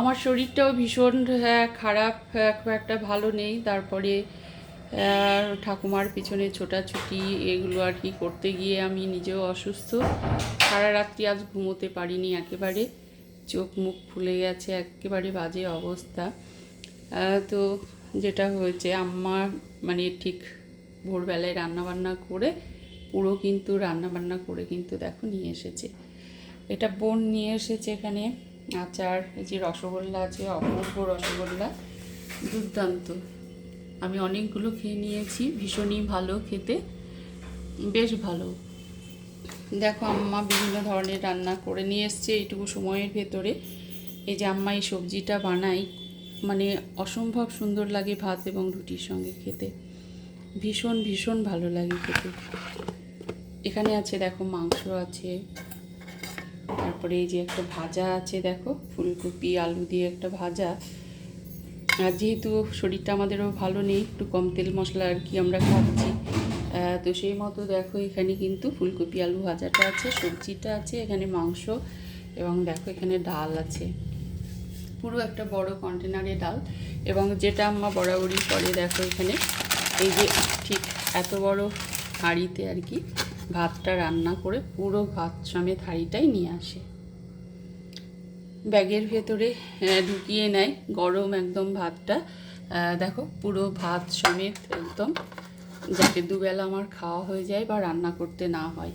আমার শরীরটাও ভীষণ আহ, খারাপ খুব একটা ভালো নেই। তারপরে ঠাকুমার পিছনে ছোটাছুটি এগুলো আর কি করতে গিয়ে আমি নিজেও অসুস্থ। সারা রাত্রি আজ ঘুমোতে পারিনি একেবারে। চোখ মুখ ফুলে গেছে একেবারে বাজে অবস্থা। তো যেটা হয়েছে আম্মা মানে ঠিক ভোরবেলায় রান্নাবান্না করে পুরো কিন্তু রান্নাবান্না করে কিন্তু দেখো নিয়ে এসেছে। এটা বোন নিয়ে এসেছে এখানে। আচার এই যে রসগোল্লা আছে, অপূর্ব রসগোল্লা, দুর্দান্ত। আমি অনেকগুলো খেয়ে নিয়েছি, ভীষণই ভালো খেতে, বেশ ভালো। দেখো, আম্মা বিভিন্ন ধরনের রান্না করে নিয়ে এসছে এইটুকু সময়ের ভেতরে। এই যে আম্মা এই সবজিটা বানাই মানে অসম্ভব সুন্দর লাগে ভাত এবং রুটির সঙ্গে খেতে। ভীষণ ভীষণ ভালো লাগে খেতে। এখানে আছে, দেখো মাংস আছে তারপরে এই যে একটা ভাজা আছে, দেখো, ফুলকপি, আলু দিয়ে একটা ভাজা। আর যেহেতু শরীরটা আমাদেরও ভালো নেই, একটু কম তেল মশলা আর কি আমরা খাচ্ছি তো সেই মতো দেখো এখানে কিন্তু ফুলকপি, আলু ভাজাটা আছে, সবজিটা আছে, এখানে মাংস এবং দেখো এখানে ডাল আছে। পুরো একটা বড় কন্টেনারে ডাল এবং যেটা আম্মা বরাবরই করে, দেখো এখানে। এই যে ঠিক এত বড় হাঁড়িতে আর কি ভাতটা রান্না করে পুরো ভাত সমেত হাঁড়িটাই নিয়ে আসে। ব্যাগের ভেতরে ঢুকিয়ে নেয় গরম একদম ভাতটা। দেখো, পুরো ভাত সমেত একদম। যাতে দুবেলা আমার খাওয়া হয়ে যায় বা রান্না করতে না হয়।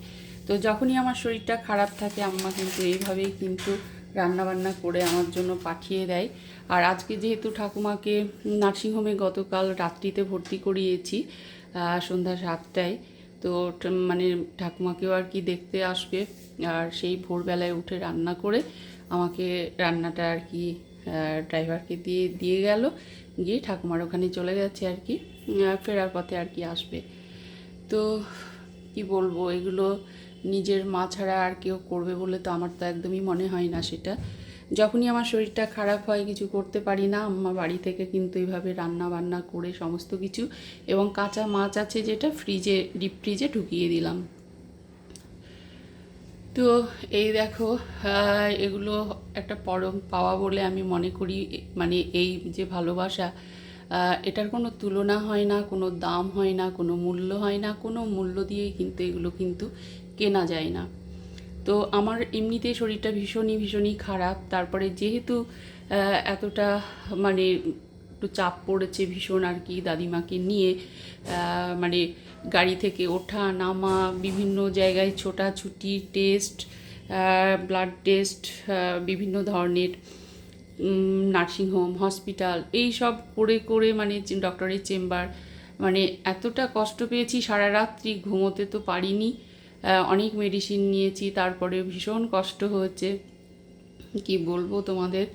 তো যখনই আমার শরীরটা খারাপ থাকে, আম্মা কিন্তু এইভাবেই কিন্তু রান্নাবান্না করে আমার জন্য পাঠিয়ে দেয়। আর আজকে যেহেতু ঠাকুমাকে নার্সিংহোমে গতকাল রাত্রিতে ভর্তি করিয়েছি সন্ধ্যা সাতটায়, তো মানে ঠাকুমাকেও আর কি দেখতে আসবে। আর সেই ভোরবেলায় উঠে রান্না করে আমাকে রান্নাটা আর কি ড্রাইভারকে দিয়ে দিয়ে গেল। গিয়ে ঠাকুমার ওখানে চলে গেছে আর কি ফেরার পথে আর কি আসবে। তো কি বলব, এগুলো নিজের মা ছাড়া আর কেউ করবে বলে তো আমার তো একদমই মনে হয় না সেটা। যখনই আমার শরীরটা খারাপ হয়, কিছু করতে পারি না, আম্মা বাড়ি থেকে কিন্তু এইভাবে রান্না বান্না করে সমস্ত কিছু এবং কাঁচা মাছ আছে যেটা ফ্রিজে ডিপ ফ্রিজে ঢুকিয়ে দিলাম। তো এই দেখো এগুলো একটা পরম পাওয়া বলে আমি মনে করি মানে এই যে ভালোবাসা এটার কোনো তুলনা হয় না, কোনো দাম হয় না, কোনো মূল্য হয় না, কোনো মূল্য দিয়েই কিন্তু এগুলো কিন্তু কেনা যায় না। তো আমার এমনিতেই শরীরটা ভীষণই ভীষণই খারাপ, তারপরে যেহেতু এতটা মানে একটু চাপ পড়েছে ভীষণ আর কি দাদিমাকে নিয়ে। মানে গাড়ি থেকে ওঠা, নামা, বিভিন্ন জায়গায় ছোটাছুটি, টেস্ট ব্লাড টেস্ট বিভিন্ন ধরনের নার্সিংহোম হসপিটাল এই সব করে করে মানে ডক্টরের চেম্বার মানে এতটা কষ্ট পেয়েছি, সারা রাত্রি ঘুমোতে তো পারিনি। অনেক মেডিসিন নিয়েছি তারপরে ভীষণ কষ্ট হয়েছে কি বলব তোমাদের?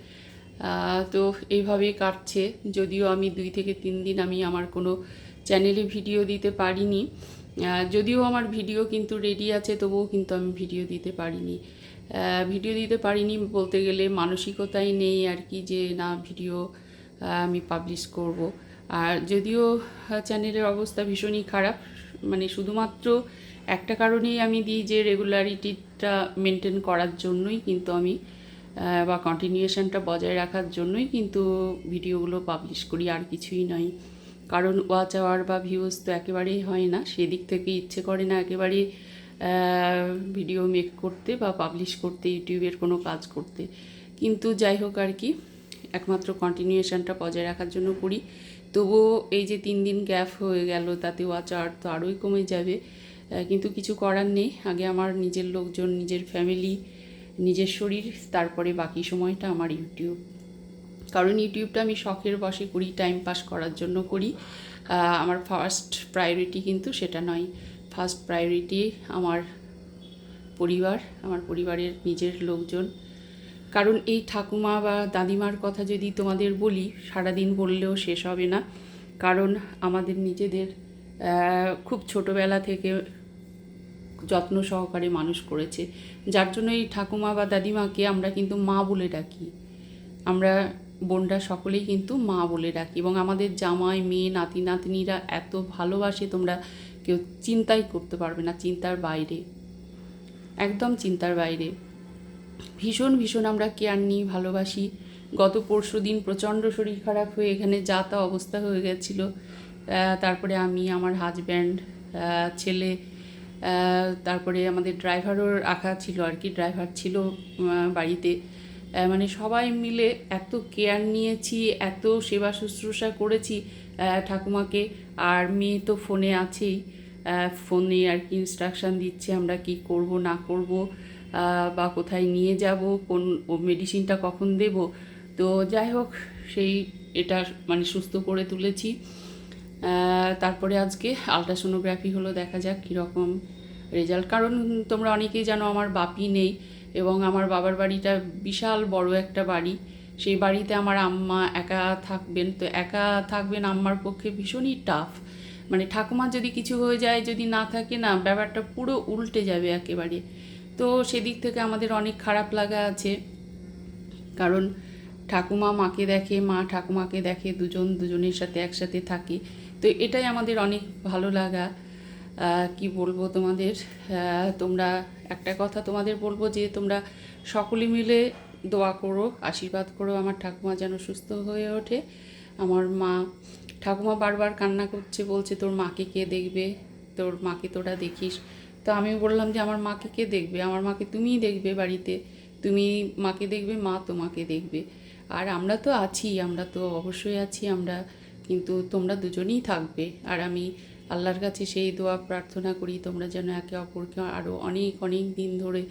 তো এইভাবেই কাটছে। যদিও আমি দুই থেকে তিন দিন আমি আমার কোনো চ্যানেলে ভিডিও দিতে পারিনি। যদিও আমার ভিডিও কিন্তু রেডি আছে, তবুও কিন্তু আমি ভিডিও দিতে পারিনি। ভিডিও দিতে পারিনি বলতে গেলে মানসিকতাই নেই আর কি যে না ভিডিও আমি পাবলিশ করব। আর যদিও চ্যানেলের অবস্থা ভীষণই খারাপ মানে শুধুমাত্র একটা কারণেই আমি দিই যে রেগুলারিটিটা মেনটেন করার জন্যই কিন্তু আমি বা কন্টিনিউশনটা বজায় রাখার জন্যই কিন্তু ভিডিওগুলো পাবলিশ করি, আর কিছুই নয় কারণ ওয়াচ আওয়ার বা ভিউজ তো একেবারেই হয় না, সেদিক থেকে ইচ্ছে করে না একেবারে ভিডিও মেক করতে বা পাবলিশ করতে ইউটিউবের কোনো কাজ করতে। কিন্তু যাই হোক আর কি, একমাত্র কন্টিনিউশনটা বজায় রাখার জন্য করি। তবুও এই যে তিন দিন গ্যাপ হয়ে গেল, তাতে ওয়াচ আওয়ার তো আরোই কমে যাবে। কিন্তু কিছু করার নেই। আগে আমার নিজের লোকজন, নিজের ফ্যামিলি নিজের শরীর, তারপরে বাকি সময়টা আমার ইউটিউব। কারণ ইউটিউবটা আমি শখের বসে করি টাইম পাস করার জন্য করি। আমার ফার্স্ট প্রায়োরিটি কিন্তু সেটা নয়। ফার্স্ট প্রায়োরিটি আমার পরিবার, আমার পরিবারের নিজের লোকজন। কারণ এই ঠাকুমা বা দাদিমার কথা যদি তোমাদের বলি, সারাদিন বললেও শেষ হবে না। কারণ আমাদের নিজেদের খুব ছোটোবেলা থেকে যত্ন সহকারে মানুষ করেছে। যার জন্য এই ঠাকুমা বা দাদিমাকে আমরা কিন্তু মা বলে ডাকি। আমরা বোনরা সকলেই কিন্তু মা বলে ডাকি এবং আমাদের জামাই, মেয়ে, নাতি, নাতনিরা এত ভালোবাসে তোমরা কেউ চিন্তাই করতে পারবে না চিন্তার বাইরে। একদম চিন্তার বাইরে। ভীষণ ভীষণ আমরা কেয়ার নিই, ভালোবাসি। গত পরশু দিন প্রচণ্ড শরীর খারাপ হয়ে এখানে যা তা অবস্থা হয়ে গেছিল। তারপরে আমি, আমার হাজব্যান্ড ছেলে তারপরে আমাদের ড্রাইভারও রাখা ছিল আর কি, ড্রাইভার ছিল বাড়িতে। মানে সবাই মিলে এত কেয়ার নিয়েছি, এত সেবা শুশ্রূষা করেছি ঠাকুমাকে। আর মেয়ে তো ফোনে আছেই ফোনে আর কি ইনস্ট্রাকশান দিচ্ছে আমরা কি করব, না করব বা কোথায় নিয়ে যাব, কোন মেডিসিনটা কখন দেব। তো যাই হোক, সেই এটা মানে সুস্থ করে তুলেছি। তারপরে আজকে আলট্রাসোনোগ্রাফি হলো, দেখা যাক কীরকম রেজাল্ট কারণ তোমরা অনেকেই জানো আমার বাপি নেই এবং আমার বাবার বাড়িটা বিশাল বড় একটা বাড়ি। সেই বাড়িতে আমার আম্মা একা থাকবেন। তো একা থাকবেন আম্মার পক্ষে ভীষণই টাফ মানে ঠাকুমার যদি কিছু হয়ে যায়, যদি না থাকে না, ব্যাপারটা পুরো উল্টে যাবে একেবারে। তো সেদিক থেকে আমাদের অনেক খারাপ লাগা আছে। কারণ ঠাকুমা মাকে দেখে, মা ঠাকুমাকে দেখে, দুজন দুজনের সাথে একসাথে থাকে। তো এটাই আমাদের অনেক ভালো লাগা। কি বলব তোমাদের? তোমরা একটা কথা তোমাদের বলব যে, তোমরা সকলে মিলে দোয়া করো, আশীর্বাদ করো, আমার ঠাকুমা যেন সুস্থ হয়ে ওঠে। আমার মা, ঠাকুমা বারবার কান্না করছে, বলছে, তোর মাকে কে দেখবে? তোর মাকে তোরা দেখিস? তো আমি বললাম যে, আমার মাকে কে দেখবে? আমার মাকে তুমিই দেখবে বাড়িতে। তুমি মাকে দেখবে, মা তোমাকে দেখবে। আর আমরা তো আছি, আমরা তো অবশ্যই আছি, আমরা কিন্তু তোমরা দুজনেই থাকবে। আর আমি আল্লাহর কাছে সেই দোয়া প্রার্থনা করি, তোমরা যেন একে অপরকে আরও অনেক অনেক দিন ধরে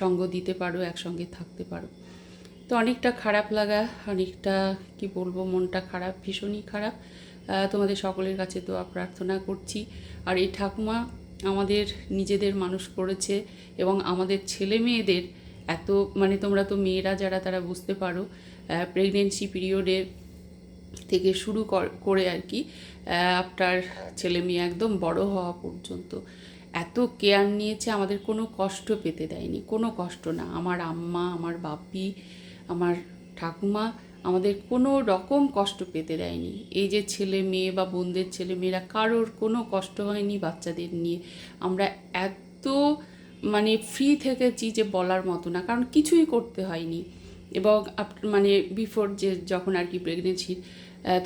সঙ্গ দিতে পারো, একসঙ্গে থাকতে পারো। তো অনেকটা খারাপ লাগা, অনেকটা, কি বলব, মনটা খারাপ, ভীষণই খারাপ। তোমাদের সকলের কাছে দোয়া প্রার্থনা করছি। আর এই ঠাকুমা আমাদের নিজেদের মানুষ করেছে এবং আমাদের ছেলে মেয়েদের এত মানে তোমরা তো মেয়েরা যারা, তারা বুঝতে পারো প্রেগনেন্সি পিরিয়ডে থেকে শুরু কর- আর কি আপনার ছেলে মেয়ে একদম বড় হওয়া পর্যন্ত এত কেয়ার নিয়েছে আমাদের কোনো কষ্ট পেতে দেয়নি, কোনো কষ্ট না। আমার আম্মা, আমার বাপি, আমার ঠাকুমা আমাদের কোনো রকম কষ্ট পেতে দেয়নি। এই যে ছেলে মেয়ে বা বোনদের ছেলে মেয়েরা কারোর কোনো কষ্ট হয়নি বাচ্চাদের নিয়ে। আমরা এত মানে ফ্রি থেকেছি যে বলার মতো না, কারণ কিছুই করতে হয়নি। এবং মানে বিফোর যে যখন আর কি প্রেগনেন্সির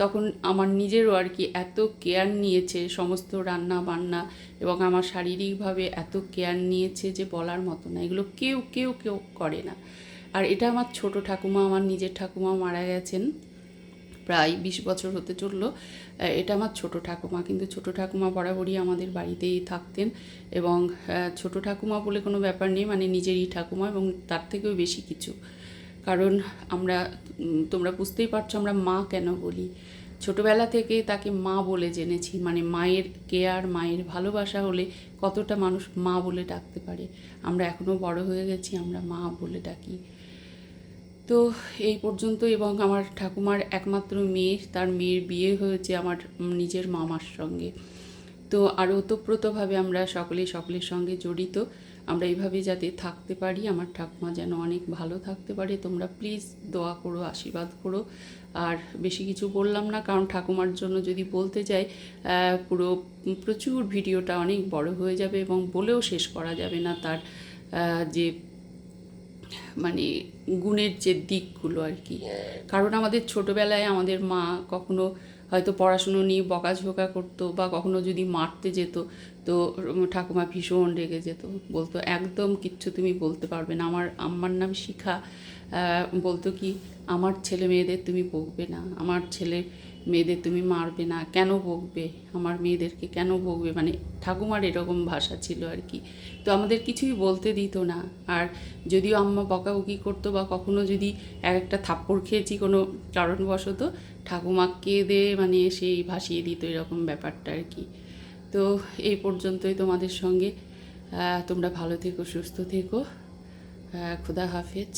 তখন আমার নিজেরও আর কি এত কেয়ার নিয়েছে সমস্ত রান্না বান্না এবং আমার শারীরিকভাবে এত কেয়ার নিয়েছে যে বলার মতো না। এগুলো কেউ কেউ কেউ করে না। আর এটা আমার ছোট ঠাকুমা, আমার নিজের ঠাকুমা মারা গেছেন, প্রায় বিশ বছর হতে চলল। এটা আমার ছোট ঠাকুমা, কিন্তু ছোট ঠাকুমা বরাবরই আমাদের বাড়িতেই থাকতেন এবং ছোট ঠাকুমা বলে কোনো ব্যাপার নেই মানে নিজেরই ঠাকুমা এবং তার থেকেও বেশি কিছু। কারণ আমরা তোমরা বুঝতেই পারছ আমরা মা কেন বলি। ছোটবেলা থেকে তাকে মা বলে জেনেছি মানে মায়ের কেয়ার, মায়ের ভালোবাসা হলে কতটা মানুষ মা বলে ডাকতে পারে। আমরা এখনও বড় হয়ে গেছি, আমরা মা বলে ডাকি। তো এই পর্যন্ত এবং আমার ঠাকুমার একমাত্র মেয়ে, তার মেয়ের বিয়ে হয়েছে আমার নিজের মামার সঙ্গে। তো আর ওতপ্রোতভাবে আমরা সকলে সকলের সঙ্গে জড়িত। আমরা এইভাবে যাতে থাকতে পারি, আমার ঠাকুমা যেন অনেক ভালো থাকতে পারে, তোমরা প্লিজ দোয়া করো, আশীর্বাদ করো। আর বেশি কিছু বললাম না, কারণ ঠাকুমার জন্য যদি বলতে যাই পুরো প্রচুর ভিডিওটা অনেক বড় হয়ে যাবে এবং বলেও শেষ করা যাবে না তার যে মানে গুণের যে দিকগুলো আর কি। কারণ আমাদের ছোটোবেলায় আমাদের মা কখনো হয়তো পড়াশুনো নিয়ে বকাঝোকা করতো বা কখনো যদি মারতে যেত, তো ঠাকুমা ভীষণ রেগে যেত। বলতো, একদম কিচ্ছু তুমি বলতে পারবে না। আমার আমার নাম শিখা। বলতো কি, আমার ছেলে মেয়েদের তুমি বকবে না। আমার ছেলে মেয়েদের তুমি মারবে না, কেন বকবে আমার মেয়েদেরকে কেন বকবে মানে ঠাকুমার এরকম ভাষা ছিল আর কি। তো আমাদের কিছুই বলতে দিত না। আর যদিও আম্মা বকাবকি করতো বা কখনো যদি এক একটা থাপ্পড় খেয়েছি কোনো কারণবশত, ঠাকুমা কেঁদে মানে সেই ভাসিয়ে দিত এরকম ব্যাপারটা আর কি। তো এই পর্যন্তই তোমাদের সঙ্গে। তোমরা ভালো থেকো, সুস্থ থেকো। খুদা হাফেজ।